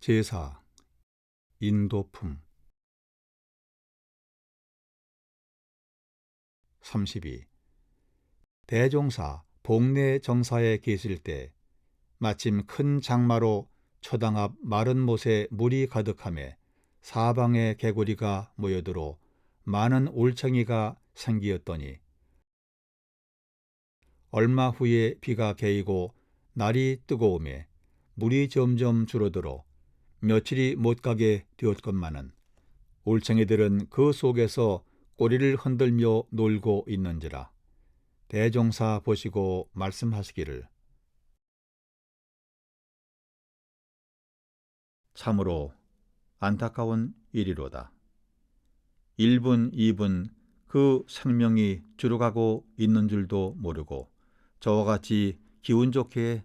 제사 인도품 32. 대종사 복내 정사에 계실 때 마침 큰 장마로 초당 앞 마른 못에 물이 가득함에 사방에 개구리가 모여들어 많은 올챙이가 생기었더니 얼마 후에 비가 개이고 날이 뜨거움에 물이 점점 줄어들어 며칠이 못 가게 되었건만은 올챙이들은 그 속에서 꼬리를 흔들며 놀고 있는지라 대종사 보시고 말씀하시기를 참으로 안타까운 일이로다. 1분, 2분 그 생명이 줄어가고 있는 줄도 모르고 저와 같이 기운 좋게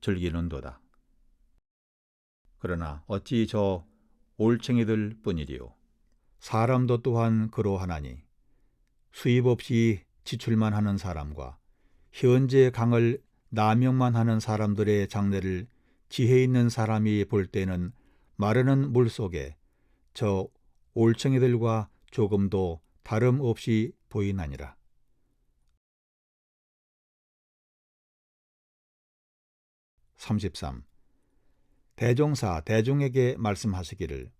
즐기는도다. 그러나 어찌 저 올챙이들 뿐이리요. 사람도 또한 그러하나니 수입 없이 지출만 하는 사람과 현재 강을 남용만 하는 사람들의 장래를 지혜 있는 사람이 볼 때는 마르는 물 속에 저 올챙이들과 조금도 다름없이 보이나니라. 33. 대종사 대중에게 말씀하시기를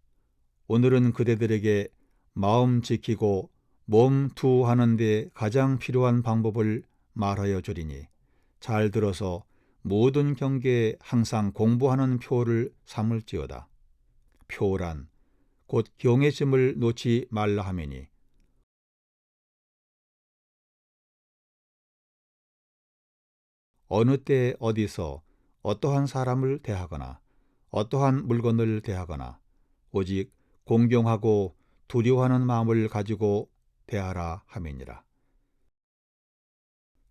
오늘은 그대들에게 마음 지키고 몸 투하는 데 가장 필요한 방법을 말하여 주리니 잘 들어서 모든 경계에 항상 공부하는 표를 삼을지어다. 표란 곧 경외심을 놓지 말라 하매니 어느 때 어디서 어떠한 사람을 대하거나 어떠한 물건을 대하거나 오직 공경하고 두려워하는 마음을 가지고 대하라 함이니라.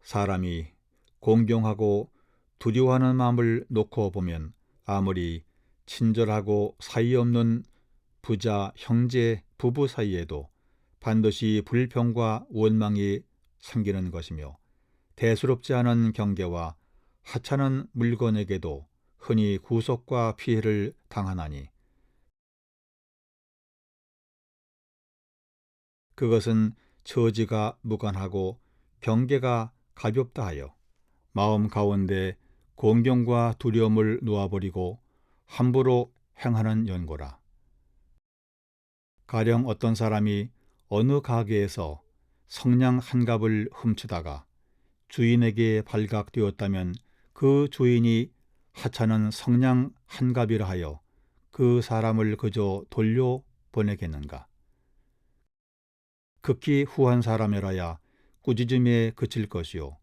사람이 공경하고 두려워하는 마음을 놓고 보면 아무리 친절하고 사이 없는 부자, 형제, 부부 사이에도 반드시 불평과 원망이 생기는 것이며 대수롭지 않은 경계와 하찮은 물건에게도 흔히 구속과 피해를 당하나니 그것은 처지가 무관하고 경계가 가볍다 하여 마음 가운데 공경과 두려움을 놓아버리고 함부로 행하는 연고라. 가령 어떤 사람이 어느 가게에서 성냥 한 갑을 훔치다가 주인에게 발각되었다면 그 주인이 하찮은 성냥 한 갑이라 하여 그 사람을 그저 돌려 보내겠는가? 극히 후한 사람이라야 꾸짖음에 그칠 것이요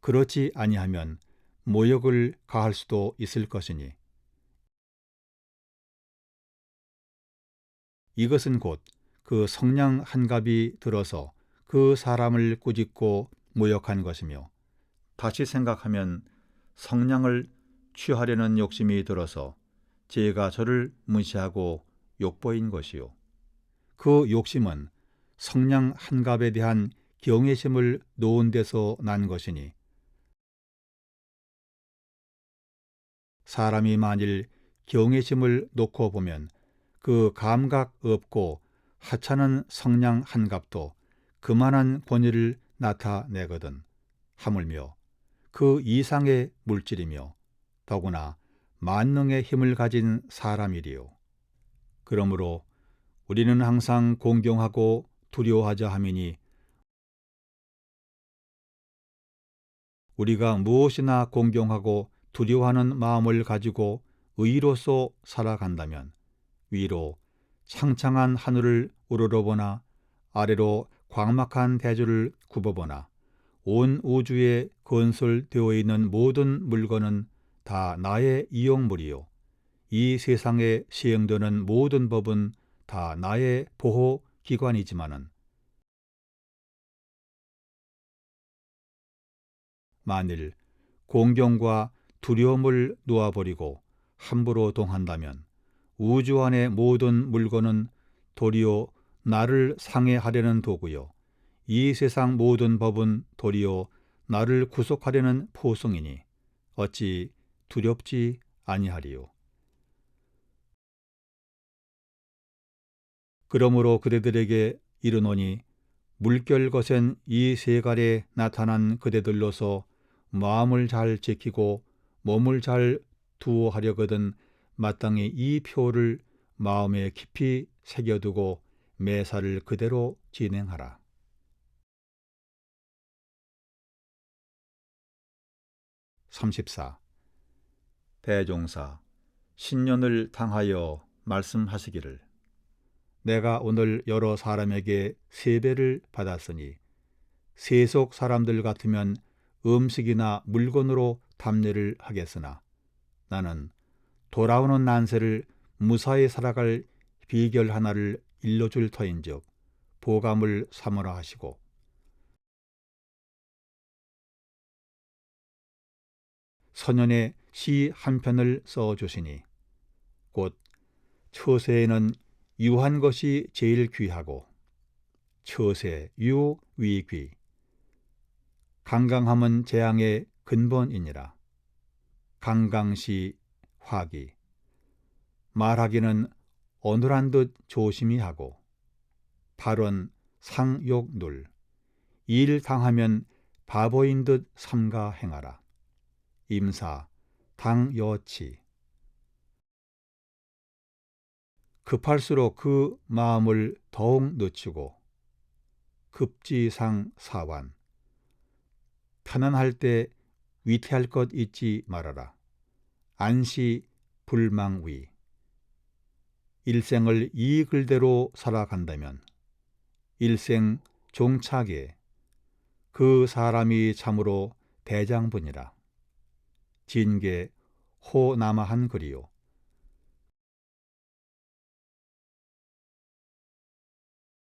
그렇지 아니하면 모욕을 가할 수도 있을 것이니 이것은 곧 그 성냥 한 갑이 들어서 그 사람을 꾸짖고 모욕한 것이며 다시 생각하면 성냥을 취하려는 욕심이 들어서 제가 저를 무시하고 욕보인 것이요. 그 욕심은 성냥 한 갑에 대한 경외심을 놓은 데서 난 것이니 사람이 만일 경외심을 놓고 보면 그 감각 없고 하찮은 성냥 한 값도 그만한 권위를 나타내거든 하물며 그 이상의 물질이며 더구나 만능의 힘을 가진 사람이리요. 그러므로 우리는 항상 공경하고 두려워하자 함이니 우리가 무엇이나 공경하고 두려워하는 마음을 가지고 의로서 살아간다면 위로 창창한 하늘을 우러러보나 아래로 광막한 대주를 굽어보나 온 우주에 건설되어 있는 모든 물건은 다 나의 이용물이요. 이 세상에 시행되는 모든 법은 다 나의 보호 기관이지만은 만일 공경과 두려움을 놓아버리고 함부로 동한다면 우주 안의 모든 물건은 도리어 나를 상해하려는 도구요. 이 세상 모든 법은 도리어 나를 구속하려는 포성이니 어찌 두렵지 아니하리요. 그러므로 그대들에게 이르노니 물결 거센 이 세갈에 나타난 그대들로서 마음을 잘 지키고 몸을 잘 두어하려거든 마땅히 이 표를 마음에 깊이 새겨두고 매사를 그대로 진행하라. 34. 대종사 신년을 당하여 말씀하시기를 내가 오늘 여러 사람에게 세배를 받았으니 세속 사람들 같으면 음식이나 물건으로 답례를 하겠으나 나는 돌아오는 난세를 무사히 살아갈 비결 하나를 일러줄 터인즉 보감을 삼으라 하시고 선연의 시 한 편을 써 주시니 곧 처세에는 유한 것이 제일 귀하고 처세 유 위귀 강강함은 재앙의 근본이니라. 강강시 화기 말하기는 어눌한 듯 조심히 하고 발언 상욕눌 일 당하면 바보인 듯 삼가 행하라 임사 당여치 급할수록 그 마음을 더욱 늦추고 급지상 사완 편안할 때 위태할 것 잊지 말아라. 안시 불망위 일생을 이 글대로 살아간다면 일생 종착에 그 사람이 참으로 대장분이라. 진계 호남아한 글이요.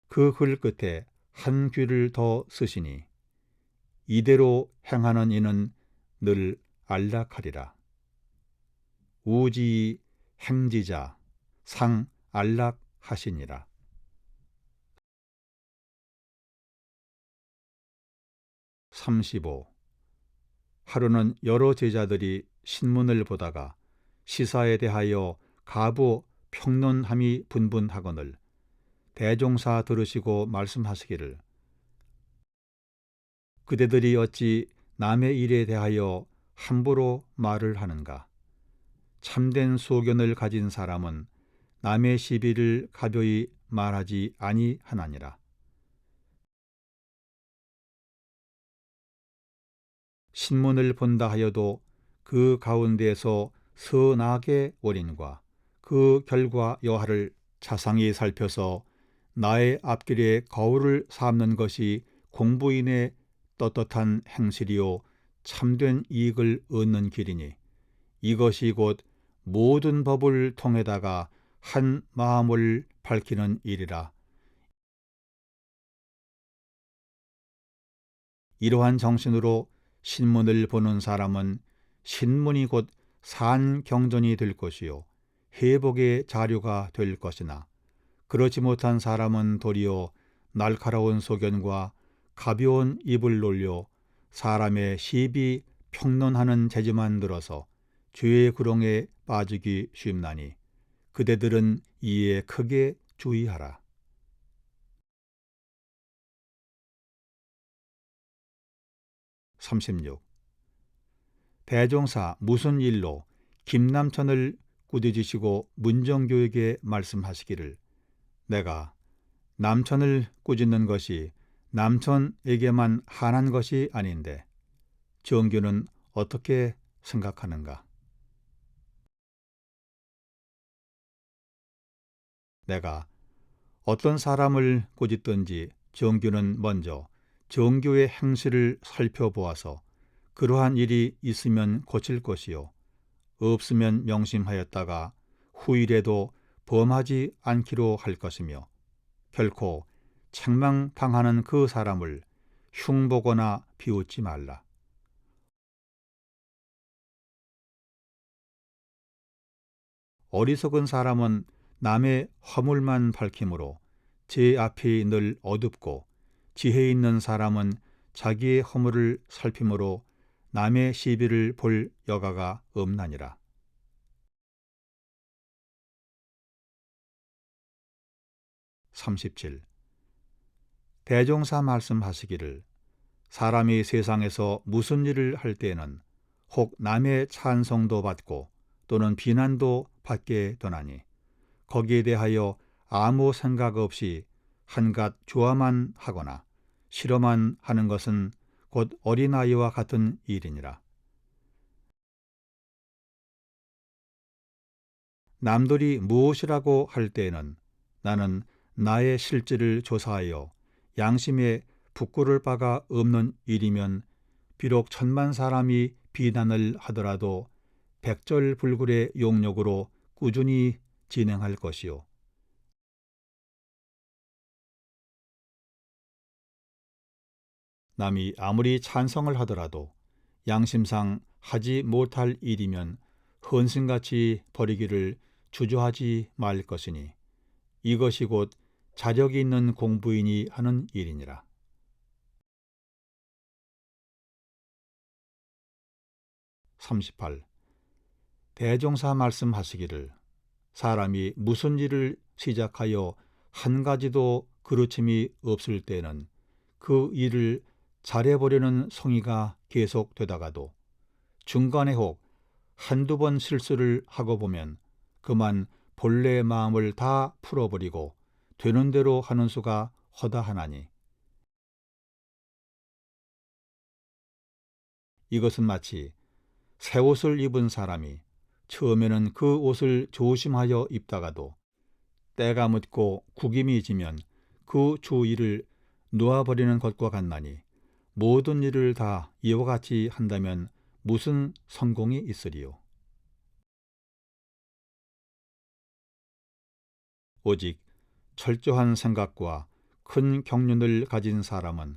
그 글 끝에 한 귀를 더 쓰시니 이대로 행하는 이는 늘 안락하리라. 우지 행지자 상 안락하시니라. 삼십오 하루는 여러 제자들이 신문을 보다가 시사에 대하여 가부 평론함이 분분하거늘 대종사 들으시고 말씀하시기를 그대들이 어찌 남의 일에 대하여 함부로 말을 하는가? 참된 소견을 가진 사람은 남의 시비를 가벼이 말하지 아니하나니라 신문을 본다 하여도 그 가운데서 선악의 원인과 그 결과 여하를 자상히 살펴서 나의 앞길에 거울을 삼는 것이 공부인의 떳떳한 행실이요 참된 이익을 얻는 길이니 이것이 곧 모든 법을 통해다가 한 마음을 밝히는 일이라. 이러한 정신으로 신문을 보는 사람은 신문이 곧 산 경전이 될 것이요 회복의 자료가 될 것이나 그렇지 못한 사람은 도리어 날카로운 소견과 가벼운 입을 놀려 사람의 시비 평론하는 재주만 들어서 죄의 구렁에 빠지기 쉽나니 그대들은 이에 크게 주의하라. 36. 대종사 무슨 일로 김남천을 꾸짖으시고 문정교에게 말씀하시기를 내가 남천을 꾸짖는 것이 남천에게만 한한 것이 아닌데 정규는 어떻게 생각하는가? 내가 어떤 사람을 꾸짖든지 정규는 먼저 정교의 행실을 살펴보아서 그러한 일이 있으면 고칠 것이요 없으면 명심하였다가 후일에도 범하지 않기로 할 것이며 결코 책망 당하는 그 사람을 흉보거나 비웃지 말라. 어리석은 사람은 남의 허물만 밝힘으로 제 앞이 늘 어둡고 지혜 있는 사람은 자기의 허물을 살피므로 남의 시비를 볼 여가가 없나니라. 37. 대종사 말씀하시기를 사람이 세상에서 무슨 일을 할 때에는 혹 남의 찬성도 받고 또는 비난도 받게 되나니 거기에 대하여 아무 생각 없이 한갓 좋아만 하거나 싫어만 하는 것은 곧 어린아이와 같은 일이니라. 남들이 무엇이라고 할 때에는 나는 나의 실질을 조사하여 양심에 부끄를 바가 없는 일이면 비록 천만 사람이 비난을 하더라도 백절불굴의 용력으로 꾸준히 진행할 것이요. 남이 아무리 찬성을 하더라도 양심상 하지 못할 일이면 헌신같이 버리기를 주저하지 말 것이니 이것이 곧 자력이 있는 공부인이 하는 일이니라. (38) 대종사 말씀하시기를 사람이 무슨 일을 시작하여 한 가지도 그르침이 없을 때는 그 일을 잘해보려는 성의가 계속되다가도 중간에 혹 한두 번 실수를 하고 보면 그만 본래의 마음을 다 풀어버리고 되는 대로 하는 수가 허다하나니. 이것은 마치 새 옷을 입은 사람이 처음에는 그 옷을 조심하여 입다가도 때가 묻고 구김이 지면 그 주의를 놓아버리는 것과 같나니 모든 일을 다 이와 같이 한다면 무슨 성공이 있으리요. 오직 철저한 생각과 큰 경륜을 가진 사람은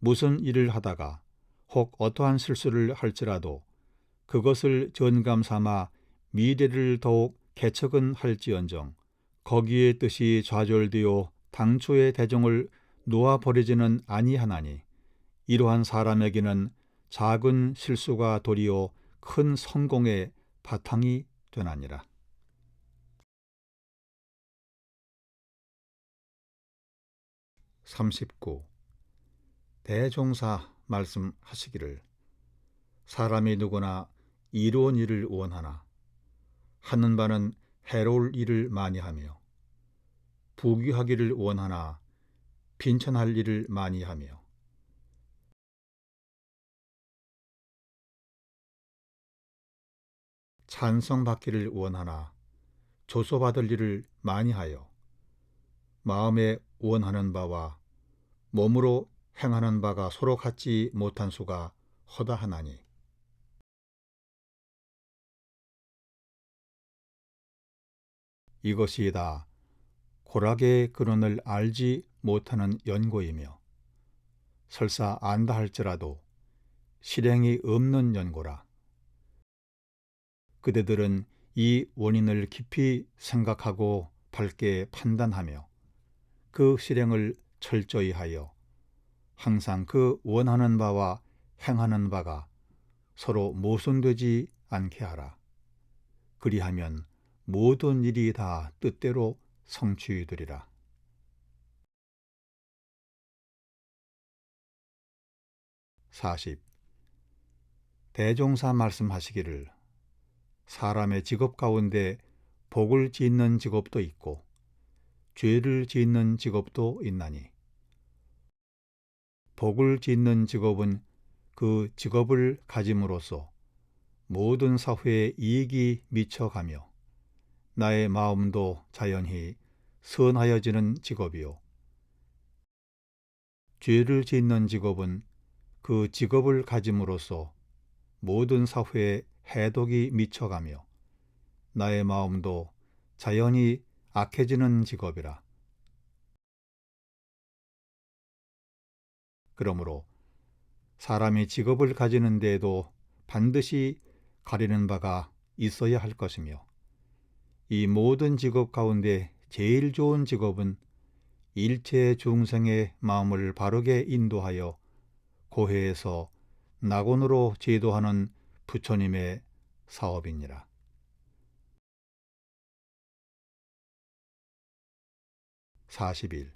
무슨 일을 하다가 혹 어떠한 실수를 할지라도 그것을 전감 삼아 미래를 더욱 개척은 할지언정 거기에 뜻이 좌절되어 당초의 대종을 놓아버리지는 아니하나니 이러한 사람에게는 작은 실수가 도리어 큰 성공의 바탕이 되나니라. (39) 대종사 말씀하시기를 사람이 누구나 이로운 일을 원하나 하는 바는 해로울 일을 많이 하며 부귀하기를 원하나 빈천할 일을 많이 하며 찬성받기를 원하나 조소받을 일을 많이 하여 마음에 원하는 바와 몸으로 행하는 바가 서로 같지 못한 수가 허다하나니 이것이 다 고락의 근원을 알지 못하는 연고이며 설사 안다 할지라도 실행이 없는 연고라. 그대들은 이 원인을 깊이 생각하고 밝게 판단하며 그 실행을 철저히 하여 항상 그 원하는 바와 행하는 바가 서로 모순되지 않게 하라. 그리하면 모든 일이 다 뜻대로 성취되리라. 사십 대종사 말씀하시기를 사람의 직업 가운데 복을 짓는 직업도 있고 죄를 짓는 직업도 있나니 복을 짓는 직업은 그 직업을 가짐으로써 모든 사회에 이익이 미쳐가며 나의 마음도 자연히 선하여지는 직업이요. 죄를 짓는 직업은 그 직업을 가짐으로써 모든 사회에 해독이 미쳐가며 나의 마음도 자연히 악해지는 직업이라. 그러므로 사람이 직업을 가지는 데에도 반드시 가리는 바가 있어야 할 것이며 이 모든 직업 가운데 제일 좋은 직업은 일체 중생의 마음을 바르게 인도하여 고해에서 낙원으로 제도하는 부처님의 사업이니라. 사십일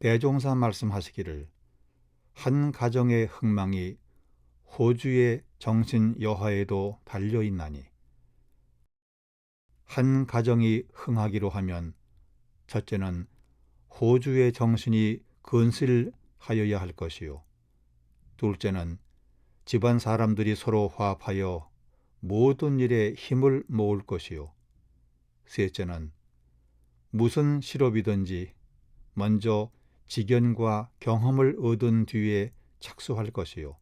대종사 말씀하시기를 한 가정의 흥망이 호주의 정신 여하에도 달려 있나니 한 가정이 흥하기로 하면 첫째는 호주의 정신이 근실하여야 할 것이요 둘째는 집안 사람들이 서로 화합하여 모든 일에 힘을 모을 것이요 셋째는 무슨 실업이든지 먼저 직견과 경험을 얻은 뒤에 착수할 것이요.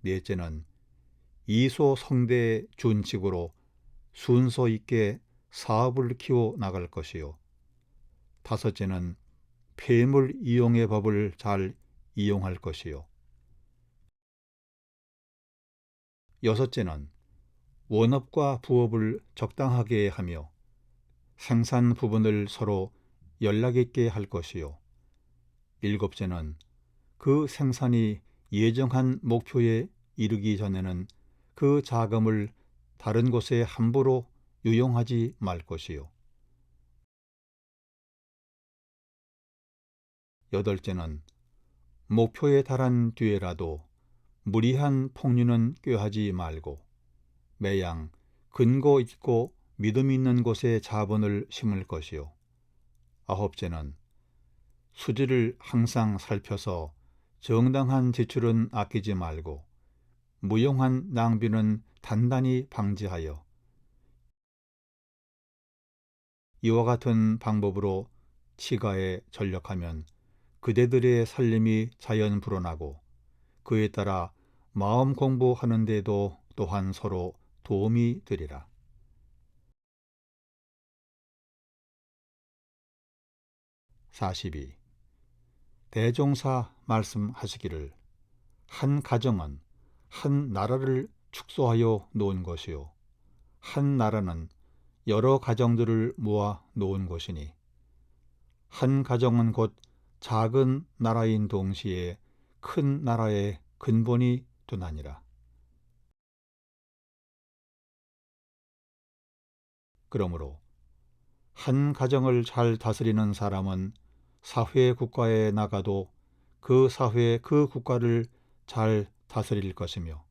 넷째는 이소 성대의 준칙으로 순서 있게 사업을 키워 나갈 것이요. 다섯째는 폐물 이용의 법을 잘 이용할 것이요. 여섯째는 원업과 부업을 적당하게 하며 생산 부분을 서로 연락 있게 할 것이요. 일곱째는 그 생산이 예정한 목표에 이르기 전에는 그 자금을 다른 곳에 함부로 유용하지 말 것이요. 여덟째는 목표에 달한 뒤에라도 무리한 폭류는 꾀하지 말고 매양 근거 있고 믿음 있는 곳에 자본을 심을 것이요. 아홉째는 수지를 항상 살펴서 정당한 지출은 아끼지 말고 무용한 낭비는 단단히 방지하여 이와 같은 방법으로 치가에 전력하면 그대들의 살림이 자연 불어나고 그에 따라 마음 공부하는 데도 또한 서로 도움이 되리라. 42. 대종사 말씀하시기를 한 가정은 한 나라를 축소하여 놓은 것이요 한 나라는 여러 가정들을 모아 놓은 것이니 한 가정은 곧 작은 나라인 동시에 큰 나라의 근본이 되나니라. 그러므로 한 가정을 잘 다스리는 사람은 사회 국가에 나가도 그 사회 그 국가를 잘 다스릴 것이며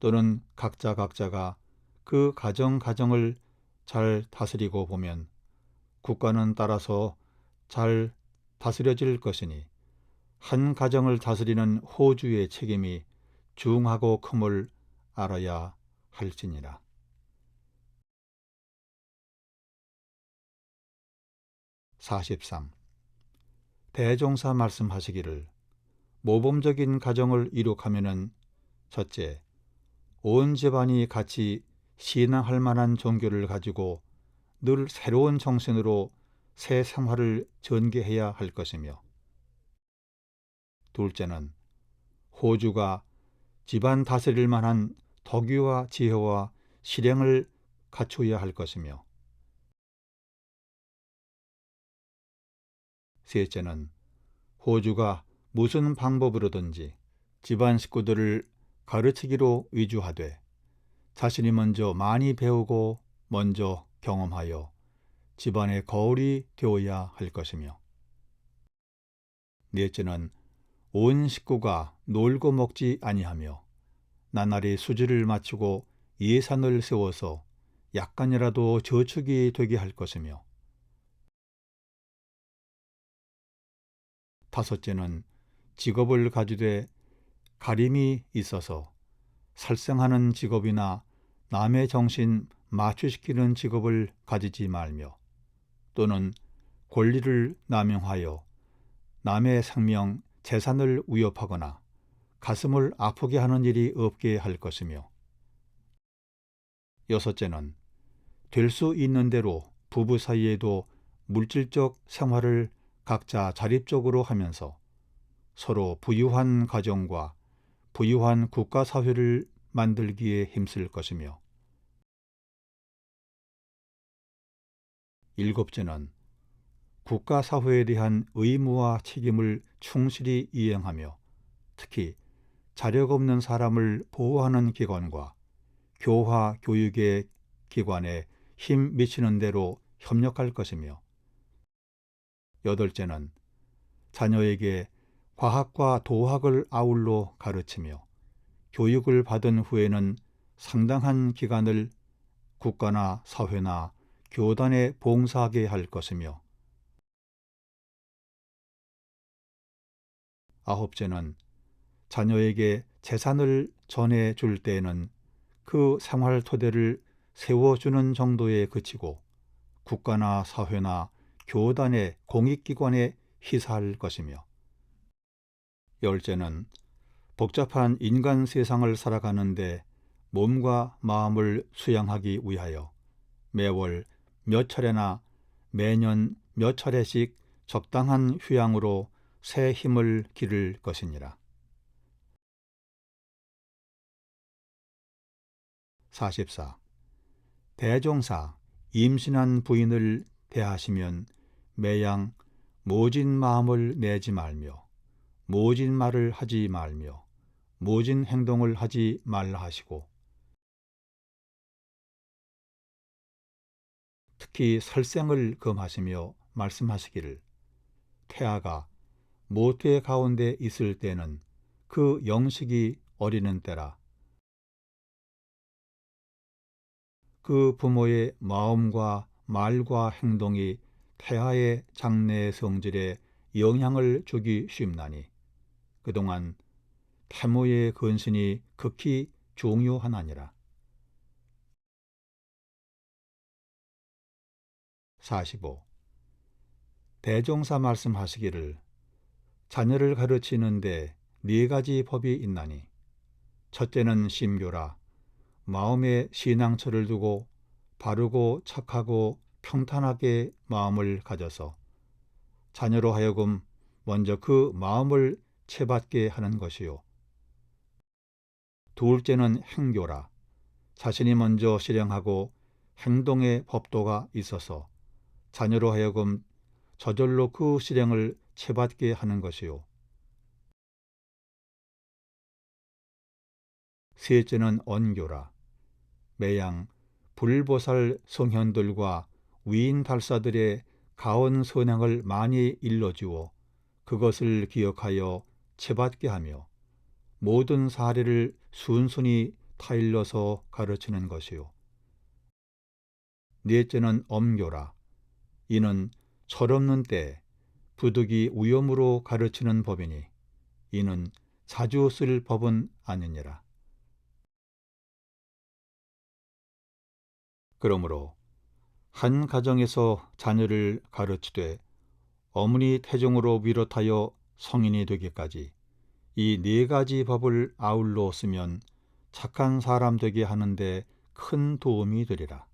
또는 각자 각자가 그 가정 가정을 잘 다스리고 보면 국가는 따라서 잘 다스려질 것이니 한 가정을 다스리는 호주의 책임이 중하고 큼을 알아야 할지니라. 43. 대종사 말씀하시기를 모범적인 가정을 이룩하면은 첫째, 온 집안이 같이 신앙할 만한 종교를 가지고 늘 새로운 정신으로 새 생활을 전개해야 할 것이며. 둘째는 호주가 집안 다스릴 만한 덕유와 지혜와 실행을 갖추어야 할 것이며. 셋째는 호주가 무슨 방법으로든지 집안 식구들을 가르치기로 위주하되 자신이 먼저 많이 배우고 먼저 경험하여 집안의 거울이 되어야 할 것이며. 넷째는 온 식구가 놀고 먹지 아니하며 나날이 수지를 맞추고 예산을 세워서 약간이라도 저축이 되게 할 것이며. 다섯째는 직업을 가지되 가림이 있어서 살생하는 직업이나 남의 정신 마취시키는 직업을 가지지 말며 또는 권리를 남용하여 남의 생명, 재산을 위협하거나 가슴을 아프게 하는 일이 없게 할 것이며. 여섯째는 될 수 있는 대로 부부 사이에도 물질적 생활을 각자 자립적으로 하면서 서로 부유한 가정과 부유한 국가 사회를 만들기에 힘쓸 것이며 일곱째는 국가 사회에 대한 의무와 책임을 충실히 이행하며 특히 자력 없는 사람을 보호하는 기관과 교화 교육의 기관에 힘 미치는 대로 협력할 것이며 여덟째는 자녀에게 과학과 도학을 아울러 가르치며 교육을 받은 후에는 상당한 기간을 국가나 사회나 교단에 봉사하게 할 것이며 아홉째는 자녀에게 재산을 전해 줄 때에는 그 생활 토대를 세워주는 정도에 그치고 국가나 사회나 교단의 공익기관에 희사할 것이며 열째는 복잡한 인간 세상을 살아가는데 몸과 마음을 수양하기 위하여 매월 몇 차례나 매년 몇 차례씩 적당한 휴양으로 새 힘을 기를 것이니라. 44. 대종사 임신한 부인을 대하시면 매양 모진 마음을 내지 말며 모진 말을 하지 말며 모진 행동을 하지 말라 하시고 특히 설생을 금하시며 말씀하시기를 태아가 모태 가운데 있을 때는 그 영식이 어리는 때라 그 부모의 마음과 말과 행동이 태아의 장래 성질에 영향을 주기 쉽나니 그동안 태모의 근신이 극히 중요하나니라. 45. 대종사 말씀하시기를 자녀를 가르치는데 네 가지 법이 있나니 첫째는 심교라 마음에 신앙처를 두고 바르고 착하고 평탄하게 마음을 가져서 자녀로 하여금 먼저 그 마음을 채받게 하는 것이요. 둘째는 행교라. 자신이 먼저 실행하고 행동의 법도가 있어서 자녀로 하여금 저절로 그 실행을 채받게 하는 것이요. 셋째는 언교라. 매양 불보살 성현들과 위인 달사들의 가온 선행을 많이 일러주어 그것을 기억하여 채받게 하며 모든 사례를 순순히 타일러서 가르치는 것이요. 넷째는 엄교라. 이는 철없는 때 부득이 위험으로 가르치는 법이니 이는 자주 쓸 법은 아니니라. 그러므로 한 가정에서 자녀를 가르치되 어머니 태종으로 비롯하여 성인이 되기까지 이 네 가지 법을 아울러 쓰면 착한 사람 되게 하는데 큰 도움이 되리라.